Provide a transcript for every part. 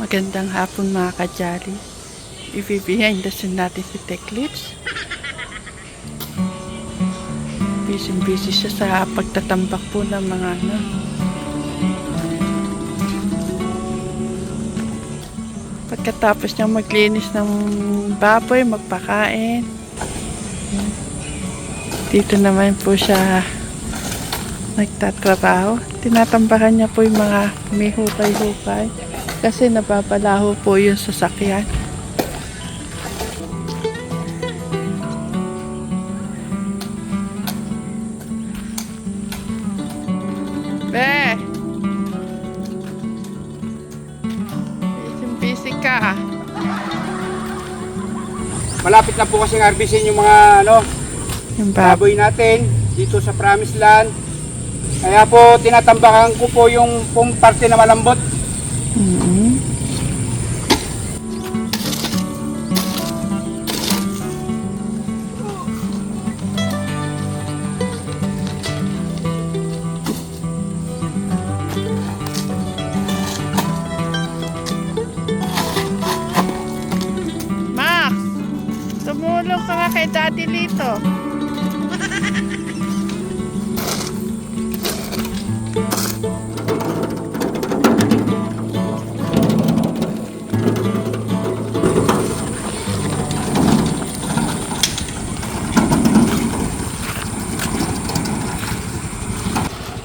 Magandang hapon mga kajali. The scene natin si Techlips. Busy-busy siya sa pagtatambak po ng mga ano. Pagkatapos niya maglinis ng baboy, magpakain. Dito naman po siya nagtatrabaho. Tinatambakan niya po yung mga may hukay-hukay kasi nababalaho po yung sasakyan. Be! Busy ka. Malapit na po kasing harvestin yung mga ano, Yung baboy. baboy natin dito sa Promised Land. Kaya po tinatambakan ko po yung pong parte na malambot. Mhm. Kay Daddy Lito.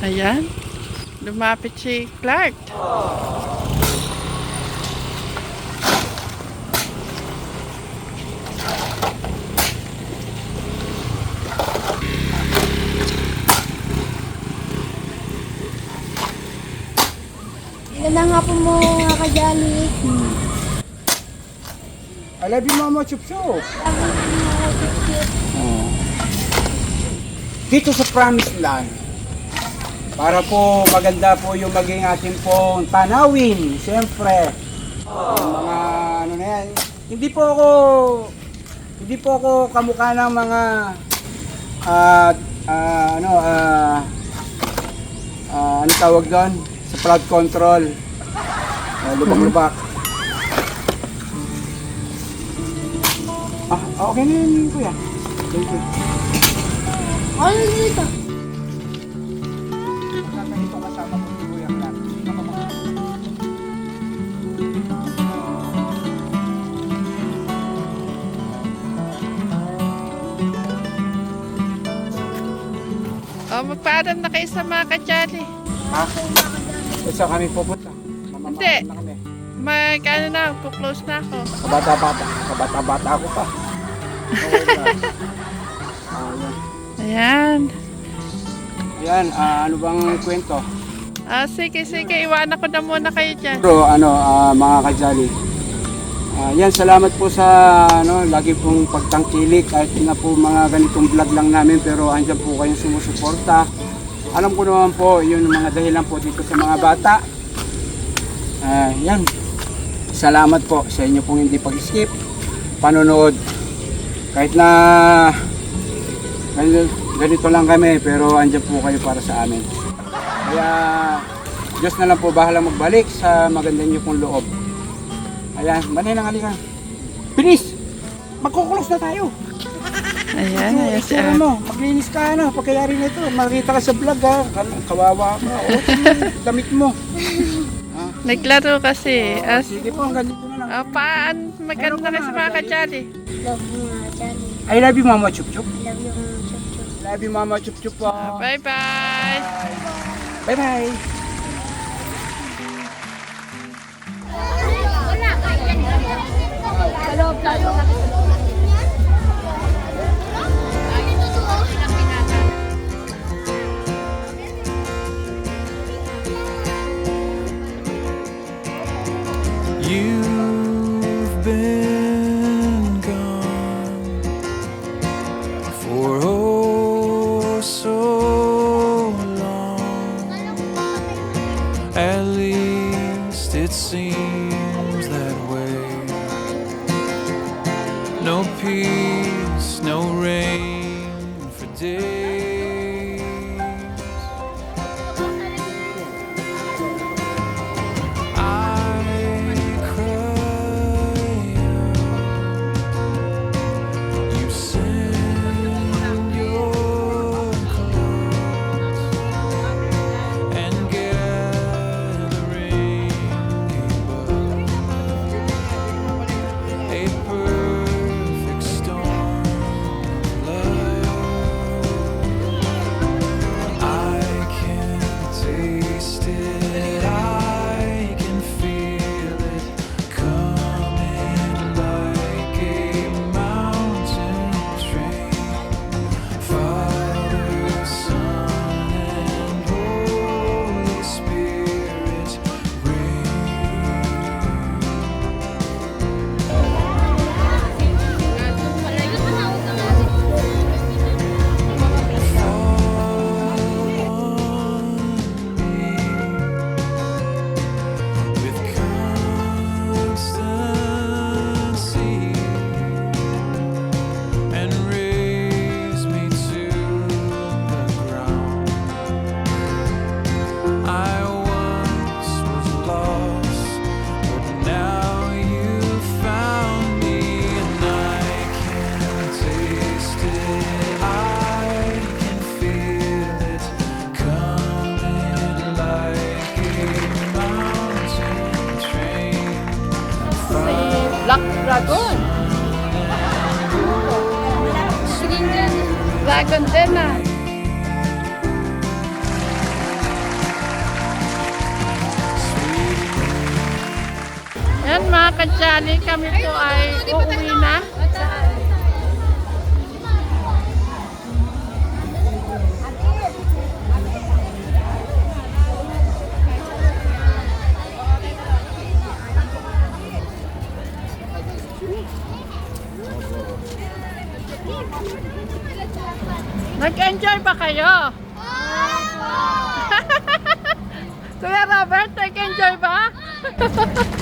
Ayan, lumapit si Clark. Ganda nga po mo mga kajali. I love you mama chup chup. Dito sa Promised Land. Para po maganda po yung maging ating pong tanawin. Siyempre. Yung mga ano na yan. Hindi po ako hindi po ako kamukha ng mga ah ah, ano ah ah, ano tawag doon sa flood control. Ah, lubak-lubak. Ah, okay na yun, kuya. Thank you. Ano dito? Magkakanito kasama ko si Kuya Clark. O, magpaalam na kayo sa mga kajali. Ha? Saan kami pupunta? Hindi. na kami. Mag, ano na, close na ako. Kabata-bata. Kabata-bata ako pa. Ah, yan. Ayan. Yan, ah, ano bang kwento? Ah, sige, sige, iwanan ko na muna kayo dyan. Pero ano, ah, mga kajali, ah, yan, salamat po sa ano, lagi pong pagtangkilik kahit na po mga ganitong vlog lang namin pero andyan po kayong sumusuporta. Alam ko naman po, yun ang mga dahilan po dito sa mga bata. Ah, yan, salamat po sa inyo pong hindi pag-skip, panonood. Kahit na ganito, lang kami pero andyan po kayo para sa amin. Kaya Diyos na lang po bahala magbalik sa maganda niyo pong loob. Ayan, manay nang halika. Bilis! Magkukulos na tayo. Ayan, ayan si Ate. mo, maglinis ka na. Pagkayari na ito, makita ka sa vlog ha. Kawawa ka. O, damit mo. Naglaro kasi. As, sige po, hanggang dito na lang. paan, maganda na sa mga kajali. Love mga kajali. I love you, Mama Chup Chup. Love you mga chup chup. Love you, Mama Chup Chup po. Bye-bye. Bye-bye. You've No peace, no rain for days. Dragon. Dragon din ah. Yan mga kadyali, kami po ay uuwi na. Kayo? Kuya Robert, nag-enjoy ba?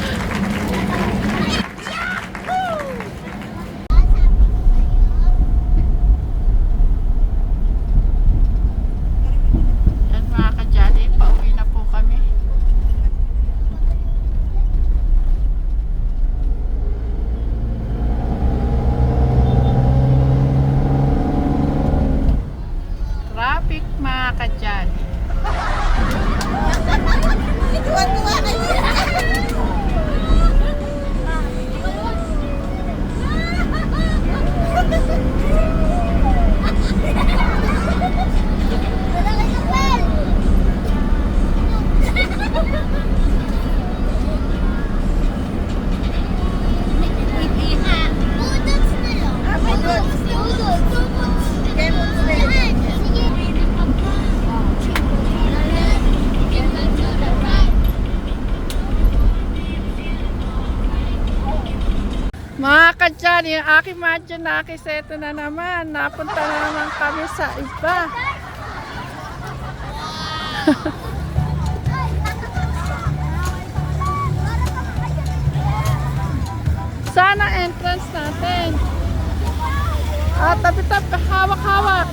Mga kadyali, yung aking madyo na seto na naman. Napunta na naman kami sa iba. Saan ang entrance natin? Ah, tabi-tabi, hawak-hawak.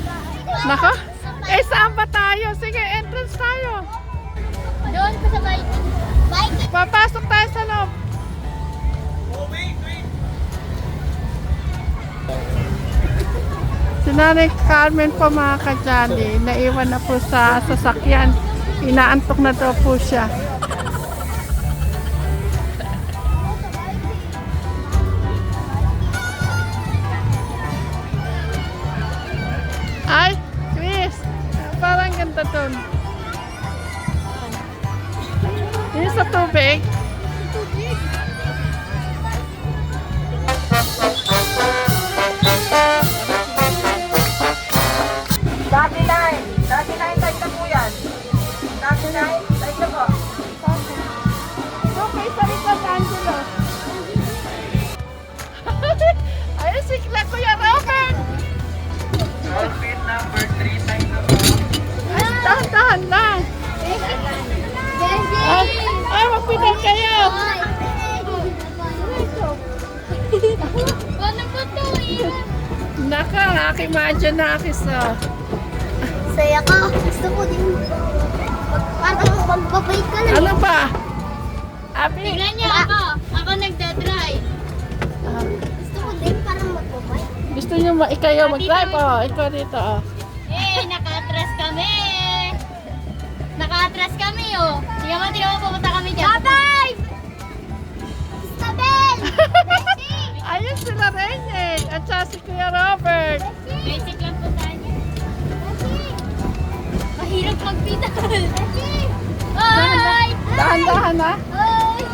Nako, eh saan ba tayo? Sige, entrance tayo. Nanay Carmen po mga kadyali, naiwan na po sa sasakyan. Inaantok na daw po siya. Ay, Chris, parang ganda doon. Yung sa tubig. Dati Ayun, sikla Kuya Robert. Outfit number 3 type na po. Ay, dahan-dahan lang. Ay, ay magpinag kayo. Paano ba ito? Naka, aking madyo na akisa. Saya ka. Gusto ko din. Magbabait ka lang. Ano ba? Abi, Tingnan niyo ako. Ako nagdadrive. ah, Gusto ko din parang magbabait. gusto nyo ma ikayo mag-drive? Oh, ikaw dito. Oh. Eh, naka-atras kami. Naka-atras kami oh. Tingnan mo, tingnan mo, pupunta kami dyan. Babay! Isabel! Ayun sila Renye at saka si Kuya Robert. Basic lang po tayo. Mahirap magpidal. Ay! Na. Ay!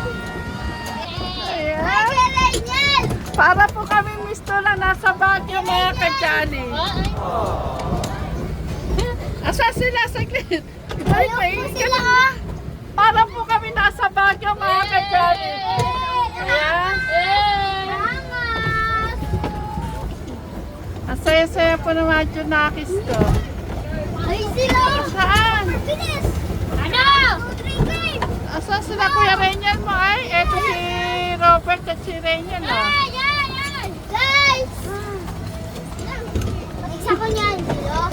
Ayan. Ay, Para po kami mistula nasa Baguio mga kadyali. Asa sila saglit? Balik pa sila ah! Para po kami nasa Baguio mga kadyali. Ayan. Salamat! Ang saya-saya po ng mga Junakis ko. Ay, sila! Saan? Bilis! Asa sila Kuya Renyel mo ay? Eto si Robert at si Renyel oh. Ay, ay, ay! Guys! Isa ko niyan, Bilo.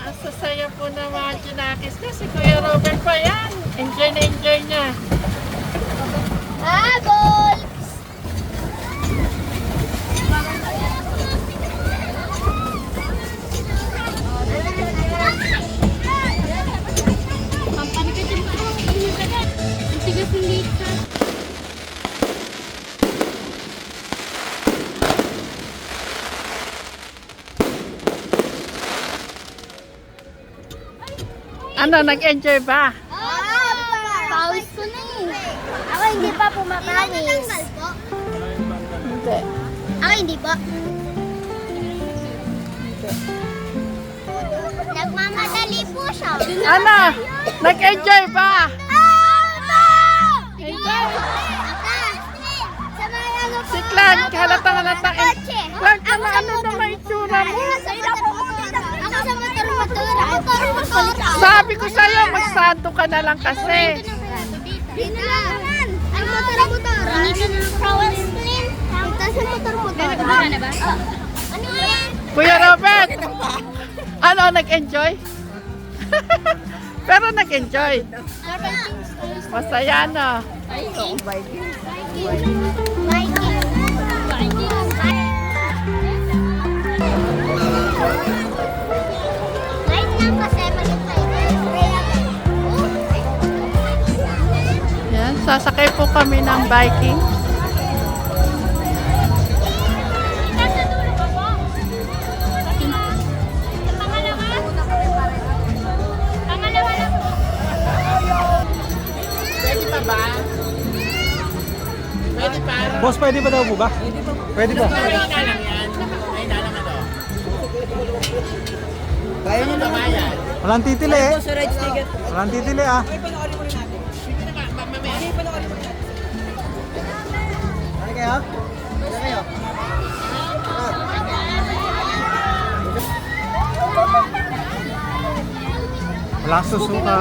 Ang sasaya po ng mga Junakis ko. Si Kuya Robert pa yan. Enjoy na enjoy niya. Habol! Ano, nag-enjoy ba? Ah, pawis ko na eh. Ako hindi pa pumapawis. Hindi. Ako hindi pa. Nagmamadali po siya. Ano? Nag-enjoy ba? Enjoy! Si Clark, halatang halatang. Clark, ano, ano naman itsura mo? Sabi ko sa'yo, magsado ka na lang kasi. Dito lang. Ang motor-motor. Na power spleen. Ito sa motor-motor. na? Ano yan? Kuya Robert, ano, nag-enjoy? Pero nag-enjoy. Masaya, no? Viking. Viking. Light sasakay po kami ng biking. Ba po. Boss, pwede ba daw po ba? Pwede po. Kaya nyo naman. Walang titili eh. Walang titili ah. Ano kayo? Ano kayo? Walang susuka.